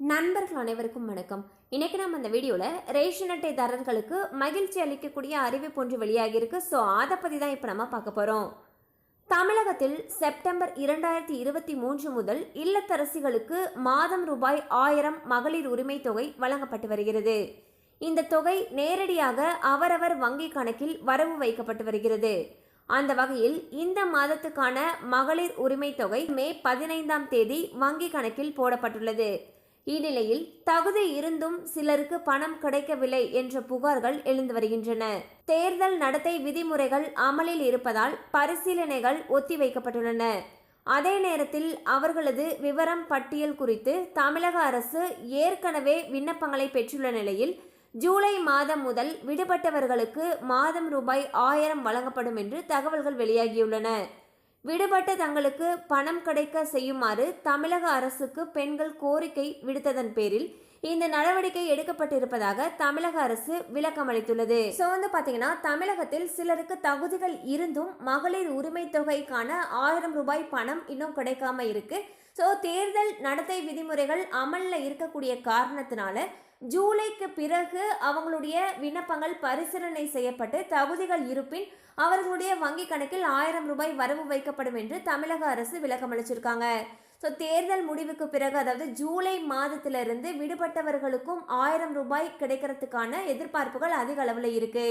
நண்பர்கள் அனைவருக்கும் வணக்கம். இன்றைக்கி நம்ம அந்த வீடியோவில் ரேஷன் அட்டைதாரர்களுக்கு மகிழ்ச்சி அளிக்கக்கூடிய அறிவிப்பு ஒன்று வெளியாகியிருக்கு. ஸோ அதை பற்றி தான் இப்போ நம்ம பார்க்க போகிறோம் தமிழகத்தில் செப்டம்பர் இரண்டாயிரத்தி இருபத்தி மூன்று முதல் இல்லத்தரசிகளுக்கு மாதம் ரூபாய் ஆயிரம் மகளிர் உரிமை தொகை வழங்கப்பட்டு வருகிறது. இந்த தொகை நேரடியாக அவரவர் வங்கி கணக்கில் வரவு வைக்கப்பட்டு வருகிறது. அந்த வகையில் இந்த மாதத்துக்கான மகளிர் உரிமை தொகை மே பதினைந்தாம் தேதி வங்கி கணக்கில் போடப்பட்டுள்ளது. இந்நிலையில் தகுதி இருந்தும் சிலருக்கு பணம் கிடைக்கவில்லை என்ற புகார்கள் எழுந்து வருகின்றன. தேர்தல் நடத்தை விதிமுறைகள் அமலில் இருப்பதால் பரிசீலனைகள் ஒத்திவைக்கப்பட்டுள்ளன. அதே நேரத்தில் அவர்களது விவரம் பட்டியல் குறித்து தமிழக அரசு ஏற்கனவே விண்ணப்பங்களை பெற்றுள்ள நிலையில் ஜூலை மாதம் முதல் விடுபட்டவர்களுக்கு மாதம் ரூபாய் ஆயிரம் வழங்கப்படும் என்று தகவல்கள் வெளியாகியுள்ளன. விடுபட்ட தங்களுக்கு பணம் கிடைக்க செய்யுமாறு தமிழக அரசுக்கு பெண்கள் கோரிக்கை விடுத்ததன் பேரில் இந்த நடவடிக்கை எடுக்கப்பட்டிருப்பதாக தமிழக அரசு விளக்கம் அளித்துள்ளது. ஸோ வந்து பார்த்தீங்கன்னா தமிழகத்தில் சிலருக்கு தகுதிகள் இருந்தும் மகளிர் உரிமை தொகைக்கான ஆயிரம் ரூபாய் பணம் இன்னும் கிடைக்காம இருக்கு. ஸோ தேர்தல் நடத்தை விதிமுறைகள் அமலில் இருக்கக்கூடிய காரணத்தினால ஜூலைக்கு பிறகு அவங்களுடைய விண்ணப்பங்கள் பரிசீலனை செய்யப்பட்டு தகுதிகள் இருப்பின் அவர்களுடைய வங்கி கணக்கில் ஆயிரம் ரூபாய் வரவு வைக்கப்படும் என்று தமிழக அரசு விளக்கம் அளிச்சிருக்காங்க. ஸோ தேர்தல் முடிவுக்கு பிறகு அதாவது ஜூலை மாதத்திலிருந்து விடுபட்டவர்களுக்கும் ஆயிரம் ரூபாய் கிடைக்கிறதுக்கான எதிர்பார்ப்புகள் அதிக அளவில் இருக்குது